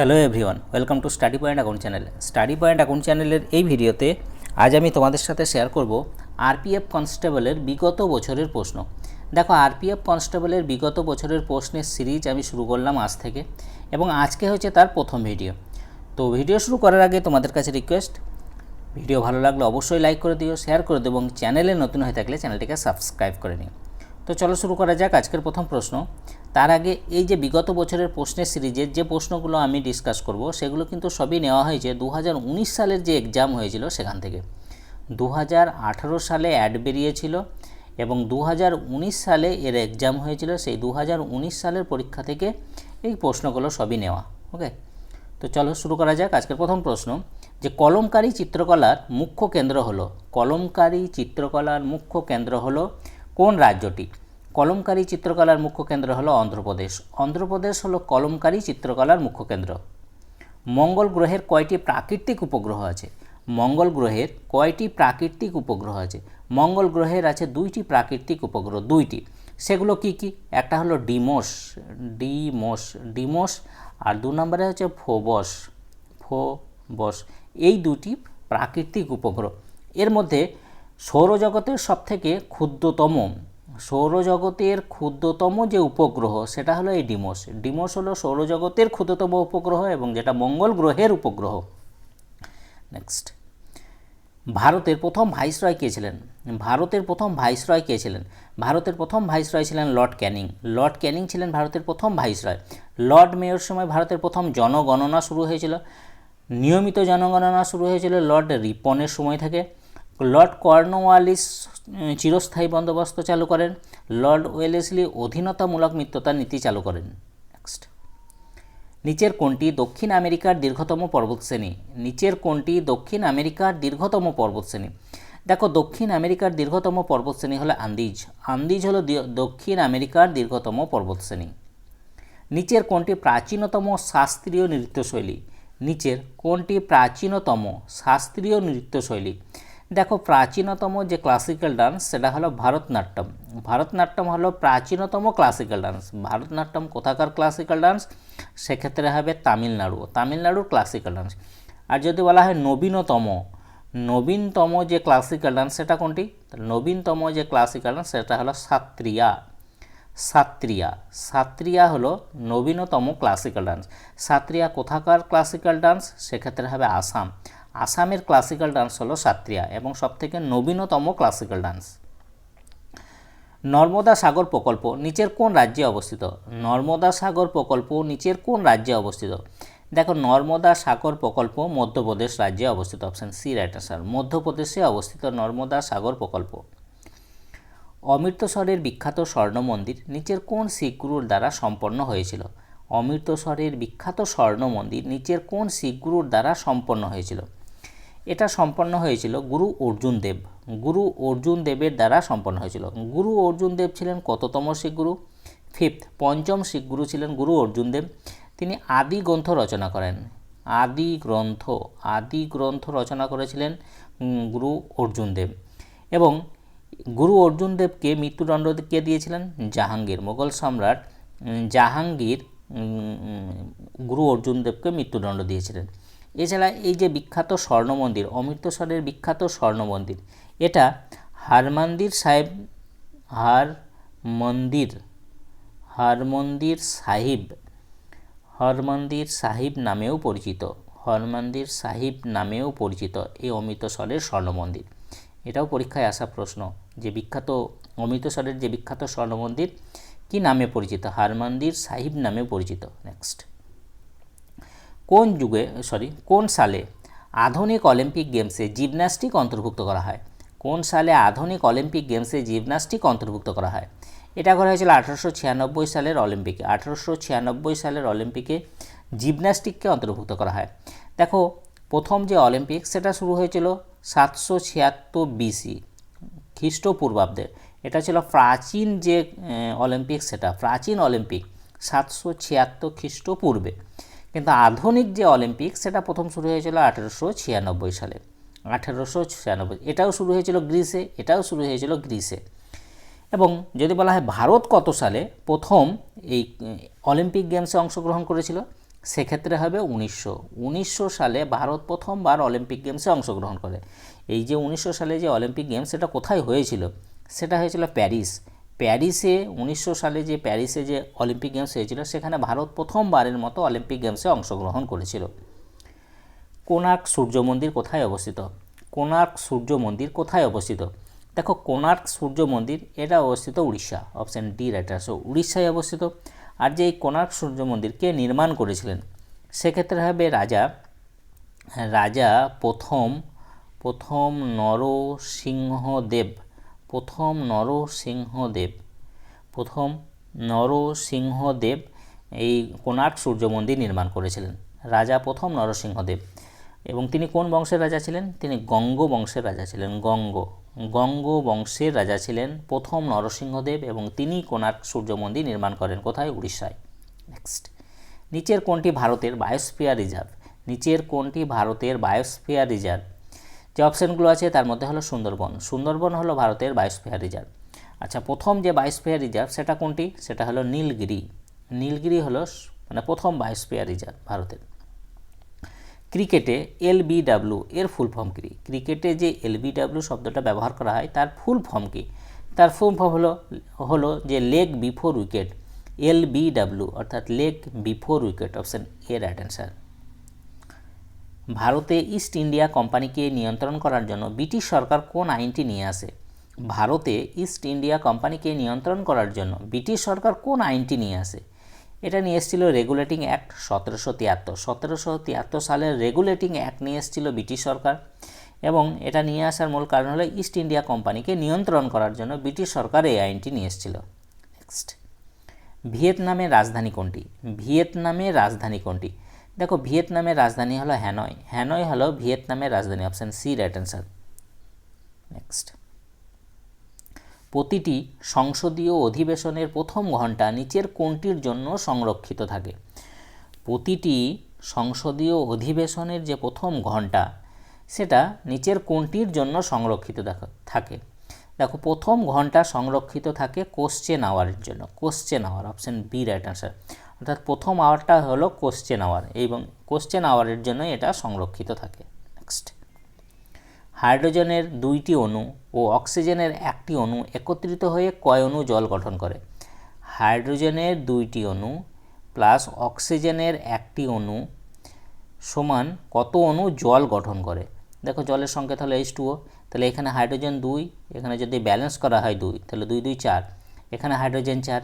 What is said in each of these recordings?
Hello everyone welcome to study point account channel study point account চ্যানেলের এই ভিডিওতে আজ আমি তোমাদের সাথে শেয়ার করব আরপিএফ কনস্টেবলের বিগত বছরের প্রশ্ন। দেখো আরপিএফ কনস্টেবলের বিগত বছরের প্রশ্নের সিরিজ আমি শুরু করলাম আজ থেকে এবং আজকে হচ্ছে তার প্রথম ভিডিও। তো ভিডিও শুরু করার আগে তোমাদের কাছে রিকোয়েস্ট ভিডিও ভালো লাগলে অবশ্যই লাইক করে দিও শেয়ার করে দিও এবং চ্যানেলে নতুন হয়ে থাকলে চ্যানেলটিকে সাবস্ক্রাইব করে নিও। তো চলো শুরু করা যাক আজকের প্রথম প্রশ্ন। তার আগে এই যে বিগত বছরের প্রশ্নের সিরিজের যে প্রশ্নগুলো আমি ডিসকাস করব, সেগুলো কিন্তু সবই নেওয়া হয়েছে দু হাজার উনিশ সালের যে এক্সাম হয়েছিল সেখান থেকে। দু হাজার আঠেরো সালে অ্যাড বেরিয়েছিল এবং দু হাজার উনিশ সালে এর এক্সাম হয়েছিল, সেই দু হাজার উনিশ সালের পরীক্ষা থেকে এই প্রশ্নগুলো সবই নেওয়া ওকে তো চলো শুরু করা যাক আজকের প্রথম প্রশ্ন, যে কলমকারী চিত্রকলার মুখ্য কেন্দ্র হলো, কলমকারী চিত্রকলার মুখ্য কেন্দ্র হলো কোন রাজ্যটি? কলমকারী চিত্রকলার মুখ্য কেন্দ্র হলো অন্ধ্রপ্রদেশ। অন্ধ্রপ্রদেশ হলো কলমকারী চিত্রকলার মুখ্য কেন্দ্র। মঙ্গল গ্রহের কয়টি প্রাকৃতিক উপগ্রহ আছে? মঙ্গল গ্রহের কয়টি প্রাকৃতিক উপগ্রহ আছে? মঙ্গল গ্রহের আছে দুইটি প্রাকৃতিক উপগ্রহ, দুইটি। সেগুলো কি কি? একটা হলো ডিমোস ডিমোস ডিমোস, আর দু নম্বরে হচ্ছে ফোবস ফোবস। এই দুটি প্রাকৃতিক উপগ্রহ। এর মধ্যে সৌরজগতের সবথেকে ক্ষুদ্রতম সৌরজগতের ক্ষুদ্রতম যে উপগ্রহ, সেটা হলো এই ডিমোস। ডিমোস হলো সৌরজগতের ক্ষুদ্রতম উপগ্রহ এবং যেটা মঙ্গল গ্রহের উপগ্রহ। নেক্সট ভারতের প্রথম ভাইসরয় কে ছিলেন? ভারতের প্রথম ভাইসরয় কে ছিলেন? ভারতের প্রথম ভাইসরয় ছিলেন লর্ড ক্যানিং। লর্ড ক্যানিং ছিলেন ভারতের প্রথম ভাইসরয়। লর্ড মেয়র সময় ভারতের প্রথম জনগণনা শুরু হয়েছিল। নিয়মিত জনগণনা শুরু হয়েছিল লর্ড রিপনের সময় থেকে। লর্ড কর্নওয়ালিস চিরস্থায়ী বন্দোবস্ত চালু করেন। লর্ড ওয়েলেসলি অধীনতামূলক মিত্রতার নীতি চালু করেন। নেক্সট নিচের কোনটি দক্ষিণ আমেরিকার দীর্ঘতম পর্বতশ্রেণী নিচের কোনটি দক্ষিণ আমেরিকার দীর্ঘতম পর্বতশ্রেণী দেখো, দক্ষিণ আমেরিকার দীর্ঘতম পর্বতশ্রেণী হলো আন্দিজ। আন্দিজ হলো দক্ষিণ আমেরিকার দীর্ঘতম পর্বতশ্রেণী নিচের কোনটি প্রাচীনতম শাস্ত্রীয় নৃত্যশৈলী। নিচের কোনটি প্রাচীনতম শাস্ত্রীয় নৃত্যশৈলী। দেখো, প্রাচীনতম যে ক্লাসিক্যাল ডান্স সেটা হলো ভারতনাট্যম। ভারতনাট্যম হলো প্রাচীনতম ক্লাসিক্যাল ডান্স ভারতনাট্যম কোথাকার ক্লাসিক্যাল ডান্স সেক্ষেত্রে হবে তামিলনাড়ু। তামিলনাড়ুর ক্লাসিক্যাল ডান্স আর যদি বলা হয় নবীনতম নবীনতম যে ক্লাসিক্যাল ডান্স সেটা কোনটি? নবীনতম যে ক্লাসিক্যাল ডান্স সেটা হলো সাত্রিয়া। সাত্রিয়া। সাত্রিয়া হলো নবীনতম ক্লাসিক্যাল ডান্স সাত্রিয়া কোথাকার ক্লাসিক্যাল ডান্স সেক্ষেত্রে হবে আসাম। আসামের ক্লাসিক্যাল ডান্স হলো সাত্রিয়া এবং সবথেকে নবীনতম ক্লাসিক্যাল ডান্স নর্মদা সাগর প্রকল্প নিচের কোন রাজ্যে অবস্থিত? নর্মদা সাগর প্রকল্প নিচের কোন রাজ্যে অবস্থিত? দেখো, নর্মদা সাগর প্রকল্প মধ্যপ্রদেশ রাজ্যে অবস্থিত। অপশান সি রাইট আনসার মধ্যপ্রদেশে অবস্থিত নর্মদা সাগর প্রকল্প। অমৃতসরের বিখ্যাত স্বর্ণ মন্দির নিচের কোন শিখ গুরুর দ্বারা সম্পন্ন হয়েছিল? অমৃতসরের বিখ্যাত স্বর্ণ মন্দির নিচের কোন শিখ গুরুর দ্বারা সম্পন্ন হয়েছিল? এটা সম্পন্ন হয়েছিল গুরু অর্জুন দেব। গুরু অর্জুন দেবের দ্বারা সম্পন্ন হয়েছিল। গুরু অর্জুন দেব ছিলেন কততম শিখ গুরু ফিফথ পঞ্চম শিখ গুরু ছিলেন গুরু অর্জুন দেব। তিনি আদি গ্রন্থ রচনা করেন। আদি গ্রন্থ আদি গ্রন্থ রচনা করেছিলেন গুরু অর্জুন দেব। এবং গুরু অর্জুন দেবকে মৃত্যুদণ্ড কে দিয়েছিলেন? জাহাঙ্গীর। মোগল সম্রাট জাহাঙ্গীর গুরু অর্জুন দেবকে মৃত্যুদণ্ড দিয়েছিলেন। এছাড়া এই যে বিখ্যাত স্বর্ণ মন্দির অমৃতসরের বিখ্যাত স্বর্ণ মন্দির এটা হারমন্দির সাহেব হার মন্দির হরমন্দির সাহিব হরমন্দির সাহিব নামেও পরিচিত, হরমন্দির সাহিব নামেও পরিচিত এই অমৃতসরের স্বর্ণ মন্দির এটাও পরীক্ষায় আসা প্রশ্ন যে বিখ্যাত অমৃতসরের যে বিখ্যাত স্বর্ণ মন্দির কী নামে পরিচিত? হারমন্দির সাহিব নামে পরিচিত। নেক্সট কোন যুগে সরি কোন সালে আধুনিক অলিম্পিক গেমসে জিমন্যাস্টিক অন্তর্ভুক্ত করা হয়? কোন সালে আধুনিক অলিম্পিক গেমসে জিমন্যাস্টিক অন্তর্ভুক্ত করা হয়? এটা করা হয়েছিল আঠারোশো ছিয়ানব্বই সালের অলিম্পিকে, আঠারোশো ছিয়ানব্বই সালের অলিম্পিকে জিমন্যাস্টিককে অন্তর্ভুক্ত করা হয়। দেখো, প্রথম যে অলিম্পিক, সেটা শুরু হয়েছিল সাতশো ছিয়াত্তর বিসি খ্রিস্টপূর্বাব্দে। এটা ছিল প্রাচীন যে অলিম্পিক সেটা, প্রাচীন অলিম্পিক, সাতশো ছিয়াত্তর খ্রিস্টপূর্বে। কিন্তু আধুনিক যে অলিম্পিক, সেটা প্রথম শুরু হয়েছিল আঠেরোশো ছিয়ানব্বই সালে। আঠেরোশো ছিয়ানব্বই, এটাও শুরু হয়েছিল গ্রিসে, এটাও শুরু হয়েছিল গ্রিসে। এবং যদি বলা হয় ভারত কত সালে প্রথম এই, অলিম্পিক গেমসে অংশগ্রহণ করেছিল, সেক্ষেত্রে হবে উনিশশো। উনিশশো সালে ভারত প্রথমবার অলিম্পিক গেমসে অংশগ্রহণ করে। এই যে উনিশশো সালে যে অলিম্পিক গেমস, সেটা কোথায় হয়েছিল? সেটা হয়েছিল প্যারিস। প্যারিসে উনিশশো সালে যে প্যারিসে যে অলিম্পিক গেমস হয়েছিল, সেখানে ভারত প্রথমবারের মতো অলিম্পিক গেমসে অংশগ্রহণ করেছিল। কোনার্ক সূর্য মন্দির কোথায় অবস্থিত? কোনার্ক সূর্য মন্দির কোথায় অবস্থিত? দেখো কোনার্ক সূর্য মন্দির, এটা অবস্থিত Orissa option D right answer উড়িষ্যায় অবস্থিত। আর যে এই কোনার্ক সূর্য মন্দির কে নির্মাণ করেছিলেন, সেক্ষেত্রে হবে রাজা রাজা প্রথম প্রথম নরসিংহদেব। প্রথম নরসিংহদেব। প্রথম নরসিংহদেব এই কোনার্ক সূর্য মন্দির নির্মাণ করেছিলেন। রাজা প্রথম নরসিংহদেব। এবং তিনি কোন বংশের রাজা ছিলেন? তিনি গঙ্গ বংশের রাজা ছিলেন, গঙ্গ। গঙ্গ বংশের রাজা ছিলেন প্রথম নরসিংহদেব এবং তিনি কোনার্ক সূর্য মন্দির নির্মাণ করেন কোথায়? উড়িষ্যায়। নেক্সট নিচের কোনটি ভারতের বায়োস্ফিয়ার রিজার্ভ নিচের কোনটি ভারতের বায়োস্ফিয়ার রিজার্ভ যে অপশানগুলো আছে তার মধ্যে হলো সুন্দরবন। সুন্দরবন হলো ভারতের বায়োস্ফিয়ার রিজার্ভ। আচ্ছা প্রথম যে বায়োস্ফিয়ার রিজার্ভ সেটা কোনটি? সেটা হলো নীলগিরি। নীলগিরি হলো মানে প্রথম বায়োস্ফিয়ার রিজার্ভ ভারতের। ক্রিকেটে এল এলবিডাব্লিউ এর ফুল ফর্ম কী? ক্রিকেটে যে এল এলবিডাব্লিউ শব্দটা ব্যবহার করা হয়, তার ফুল ফর্ম কী? তার ফুল ফর্ম হলো হলো যে leg before wicket, L LBW অর্থাৎ leg before wicket, option A, right answer. ভারতে ইস্ট ইন্ডিয়া কোম্পানিকে নিয়ন্ত্রণ করার জন্য ব্রিটিশ সরকার কোন আইনটি নিয়ে আসে? ভারতে ইস্ট ইন্ডিয়া কোম্পানিকে নিয়ন্ত্রণ করার জন্য ব্রিটিশ সরকার কোন আইনটি নিয়ে আসে? এটা নিয়ে এসেছিল রেগুলেটিং অ্যাক্ট সতেরোশো তিয়াত্তর। সতেরোশো তিয়াত্তর সালের রেগুলেটিং অ্যাক্ট নিয়ে এসেছিল ব্রিটিশ সরকার এবং এটা নিয়ে আসার মূল কারণ হলো ইস্ট ইন্ডিয়া কোম্পানিকে নিয়ন্ত্রণ করার জন্য ব্রিটিশ সরকার এই আইনটি নিয়ে এসেছিল। নেক্সট ভিয়েতনামের রাজধানী কোনটি? ভিয়েতনামের রাজধানী কোনটি? দেখো, ভিয়েতনামের রাজধানী হলো হ্যানয়। হ্যানয় হলো ভিয়েতনামের রাজধানী option C right answer next প্রতিটি সংসদীয় অধিবেশনের প্রথম ঘণ্টা নিচের কোনটির জন্য সংরক্ষিত থাকে? প্রতিটি সংসদীয় অধিবেশনের যে প্রথম ঘণ্টা, সেটা নিচের কোনটির জন্য সংরক্ষিত থাকে। দেখো, প্রথম ঘণ্টা সংরক্ষিত থাকে কোশ্চেন আওয়ারের জন্য। Question hour option B right answer অর্থাৎ প্রথম আওয়ারটা হলো কোশ্চেন আওয়ার এবং কোশ্চেন আওয়ারের জন্য এটা সংরক্ষিত থাকে। নেক্সট হাইড্রোজেনের দুইটি অণু ও অক্সিজেনের একটি অণু একত্রিত হয়ে কয় অণু জল গঠন করে? হাইড্রোজেনের দুইটি অণু প্লাস অক্সিজেনের একটি অণু সমান কত অণু জল গঠন করে? দেখো জলের সংকেত হলো এইচ টুও তাহলে এখানে হাইড্রোজেন দুই, এখানে যদি ব্যালেন্স করা হয় দুই, তাহলে দুই দুই চার। এখানে হাইড্রোজেন চার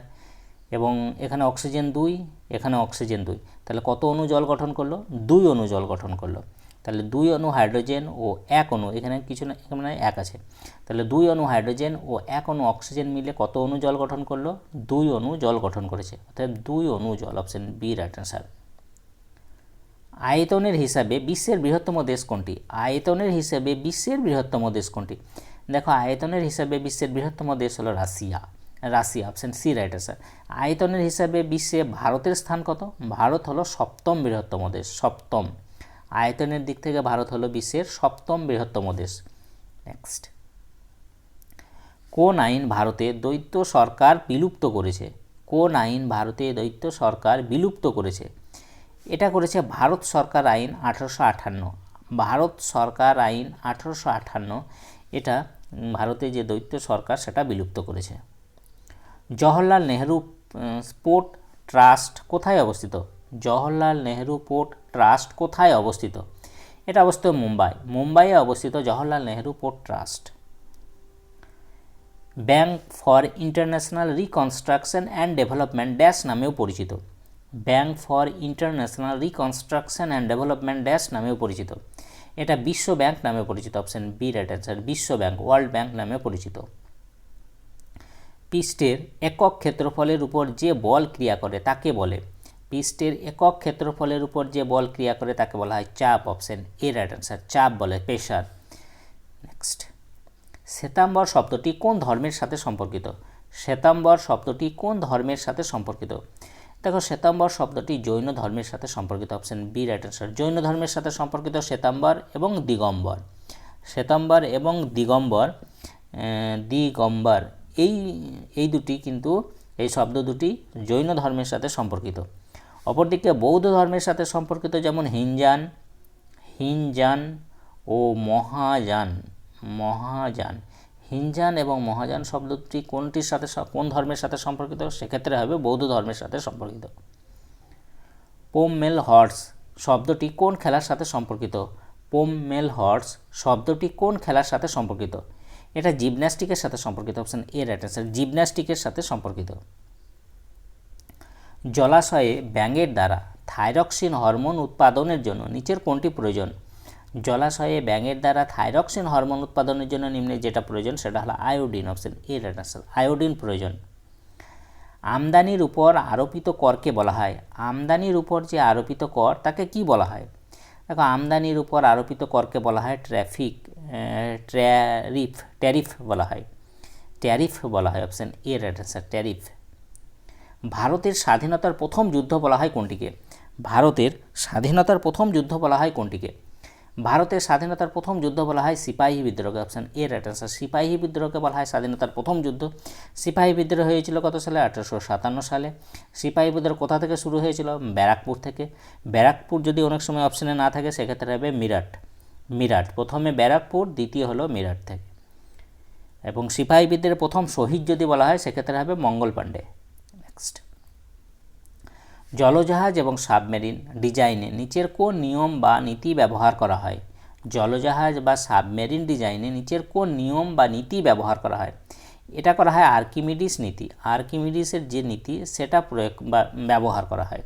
এবং এখানে অক্সিজেন দুই, এখানে অক্সিজেন দুই। তাহলে কত অণু জল গঠন করল? দুই অণু জল গঠন করল। তাহলে দুই অণু হাইড্রোজেন ও এক অণু, এখানে কিছু না, এখানে এক আছে। তাহলে দুই অণু হাইড্রোজেন ও এক অণু অক্সিজেন মিলে কত অণু জল গঠন করল? দুই অণু জল গঠন করেছে। অর্থাৎ দুই অণু জল, অপশন বি রাইট অ্যান্সার আয়তনের হিসাবে বিশ্বের বৃহত্তম দেশ কোনটি? আয়তনের হিসাবে বিশ্বের বৃহত্তম দেশ কোনটি? দেখো, আয়তনের হিসাবে বিশ্বের বৃহত্তম দেশ হলো Russia. Russia option C right sir আয়তনের হিসাবে বিশ্বে ভারতের স্থান কত? ভারত হলো সপ্তম বৃহত্তম দেশ, সপ্তম। আয়তনের দিক থেকে ভারত হলো বিশ্বের সপ্তম বৃহত্তম দেশ। নেক্সট কোন আইন ভারতে দ্বৈত সরকার বিলুপ্ত করেছে? কোন আইন ভারতে দ্বৈত সরকার বিলুপ্ত করেছে? এটা করেছে ভারত সরকার আইন আঠারোশো আঠান্ন। ভারত সরকার আইন আঠারোশো আঠান্ন, এটা ভারতে যে দ্বৈত সরকার সেটা বিলুপ্ত করেছে। Jawaharlal Nehru um, port trust কোথায় অবস্থিত? জওহরলাল নেহরু পোর্ট ট্রাস্ট কোথায় অবস্থিত? এটা অবস্থিত মুম্বাই। মুম্বাইয়ে অবস্থিত Jawaharlal Nehru port trust. Bank for international reconstruction and development dash নামেও পরিচিত। Bank for international reconstruction and development dash নামেও পরিচিত। এটা বিশ্ব ব্যাংক নামে পরিচিত। অপশন বি রাইট অ্যান্সার বিশ্ব ব্যাংক ওয়ার্ল্ড ব্যাংক নামে পরিচিত। পৃষ্ঠের একক ক্ষেত্রফলের উপর যে বল ক্রিয়া করে তাকে বলে, পৃষ্ঠের একক ক্ষেত্রফলের উপর যে বল ক্রিয়া করে তাকে বলা হয় চাপ অপশন এ রাইট অ্যান্সার চাপ বলে প্রেশার। নেক্সট শ্বেতাম্বর শব্দটি কোন ধর্মের সাথে সম্পর্কিত? শ্বেতাম্বর শব্দটি কোন ধর্মের সাথে সম্পর্কিত? দেখো, শ্বেতাম্বর শব্দটি জৈন ধর্মের সাথে সম্পর্কিত, option B right answer Jain ধর্মের সাথে সম্পর্কিত শ্বেতাম্বর এবং দিগম্বর। শ্বেতাম্বর এবং দিগম্বর দিগম্বর এই এই দুটি কিন্তু, এই শব্দ দুটি জৈন ধর্মের সাথে সম্পর্কিত। অপরদিকে বৌদ্ধ ধর্মের সাথে সম্পর্কিত যেমন হিনজান হিনজান ও মহাযান মহাযান হিনজান এবং মহাযান শব্দটি কোনটির সাথে কোন ধর্মের সাথে সম্পর্কিত? সেক্ষেত্রে হবে বৌদ্ধ ধর্মের সাথে সম্পর্কিত। পোমমেল হর্স শব্দটি কোন খেলার সাথে সম্পর্কিত? পোমমেল হর্স শব্দটি কোন খেলার সাথে সম্পর্কিত? এটা জিমন্যাস্টিকের সাথে সম্পর্কিত অপশান এ রাইট অ্যান্সার জিমন্যাস্টিকের সাথে সম্পর্কিত। জলাশয়ে ব্যাঙের দ্বারা থাইরক্সিন হরমোন উৎপাদনের জন্য নিচের কোনটি প্রয়োজন? জলাশয়ে ব্যাঙের দ্বারা থাইরক্সিন হরমোন উৎপাদনের জন্য নিম্নে যেটা প্রয়োজন সেটা হলো iodine option A right answer iodine প্রয়োজন। আমদানির উপর আরোপিত করকে বলা হয়। আমদানির উপর যে আরোপিত কর, তাকে কি বলা হয়? দেখো, আমদানির উপর আরোপিত করকে বলা হয় ট্রাফিক ট্যারিফ ট্যারিফ বলা হয়। ট্যারিফ বলা হয় option A right answer tariff. ভারতের স্বাধীনতার প্রথম যুদ্ধ বলা হয় কোনটিকে? ভারতের স্বাধীনতার প্রথম যুদ্ধ বলা হয় কোনটিকে? ভারতের স্বাধীনতার প্রথম যুদ্ধ বলা হয় সিপাহী বিদ্রোহকে অপশন এ রাইট অ্যান্সার সিপাহী বিদ্রোহকে বলা হয় স্বাধীনতার প্রথম যুদ্ধ। সিপাহী বিদ্রোহ হয়েছিল কত সালে? আঠারোশো সাতান্ন সালে। সিপাহী বিদ্রোহ কোথা থেকে শুরু হয়েছিল? ব্যারাকপুর থেকে। ব্যারাকপুর যদি অনেক সময় অপশানে না থাকে, সেক্ষেত্রে হবে মিরাট। মিরাট। প্রথমে ব্যারাকপুর, দ্বিতীয় হলো মিরাট থেকে। এবং সিপাহী বিদ্রোহের প্রথম শহীদ যদি বলা হয়, সেক্ষেত্রে হবে মঙ্গল পাণ্ডে। নেক্সট জলজাহাজ এবং সাবমেরিন ডিজাইনে নিচের কোন নিয়ম বা নীতি ব্যবহার করা হয়? জলজাহাজ বা সাবমেরিন ডিজাইনে নিচের কোন নিয়ম বা নীতি ব্যবহার করা হয়? এটা করা হয় আর্কিমিডিস নীতি। আর্কিমিডিসের যে নীতি, সেটা প্রয়োগ বা ব্যবহার করা হয়।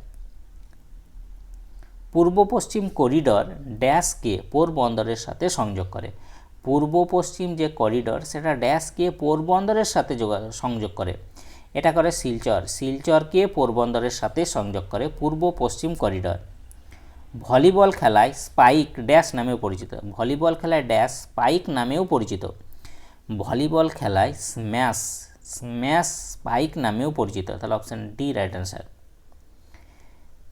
পূর্ব পশ্চিম করিডর ড্যাশকে পোরবন্দরের সাথে সংযোগ করে। পূর্ব পশ্চিম যে করিডর, সেটা ড্যাশকে পোরবন্দরের সাথে যোগা- সংযোগ করে। এটা করে শিলচর। শিলচরকে পোরবন্দরের সাথে সংযোগ করে পূর্ব পশ্চিম করিডর। ভলিবল খেলায় স্পাইক ড্যাশ নামেও পরিচিত। ভলিবল খেলায় ড্যাশ স্পাইক নামেও পরিচিত। ভলিবল খেলায় স্ম্যাশ স্ম্যাশ স্পাইক নামেও পরিচিত। তাহলে অপশান ডি, রাইট অ্যান্সার।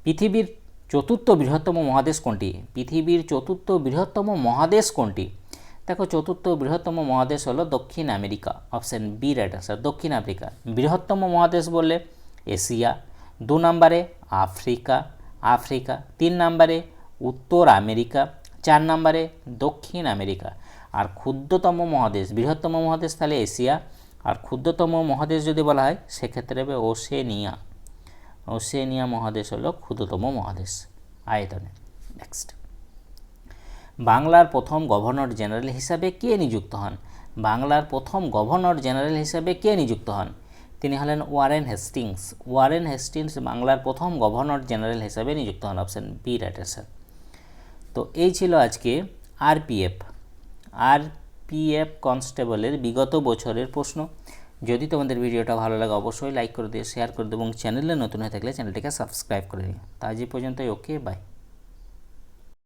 পৃথিবীর চতুর্থ বৃহত্তম মহাদেশ কোনটি? পৃথিবীর চতুর্থ বৃহত্তম মহাদেশ কোনটি? দেখো, চতুর্থ বৃহত্তম মহাদেশ হলো দক্ষিণ America, option B right answer দক্ষিণ আফ্রিকা। বৃহত্তম মহাদেশ বললে এশিয়া, দু নম্বরে আফ্রিকা আফ্রিকা, তিন নম্বরে উত্তর আমেরিকা, চার নম্বরে দক্ষিণ আমেরিকা। আর ক্ষুদ্রতম মহাদেশ, বৃহত্তম মহাদেশ তাহলে এশিয়া। আর ক্ষুদ্রতম মহাদেশ যদি বলা হয়, সেক্ষেত্রে হবে ওশেনিয়া। ওশেনিয়া মহাদেশ হলো ক্ষুদ্রতম মহাদেশ, আয়তনে। নেক্সট বাংলার প্রথম গভর্নর জেনারেল হিসাবে কে নিযুক্ত হন? বাংলার প্রথম গভর্নর জেনারেল হিসাবে কে নিযুক্ত হন? তিনি হলেন ওয়ারেন হেস্টিংস। ওয়ারেন হেস্টিংস বাংলার প্রথম গভর্নর জেনারেল হিসাবে নিযুক্ত হন, অপশন বি রাইট তো এই ছিল আজকে আরপিএফ আরপিএফ কনস্টেবলের বিগত বছরের প্রশ্ন। যদি তোমাদের ভিডিওটা ভালো লাগে, অবশ্যই লাইক করে দিও শেয়ার করে দেবো এবং চ্যানেলে নতুন হয়ে থাকলে চ্যানেলটিকে সাবস্ক্রাইব করে দিও। তা আজ পর্যন্তই ওকে বাই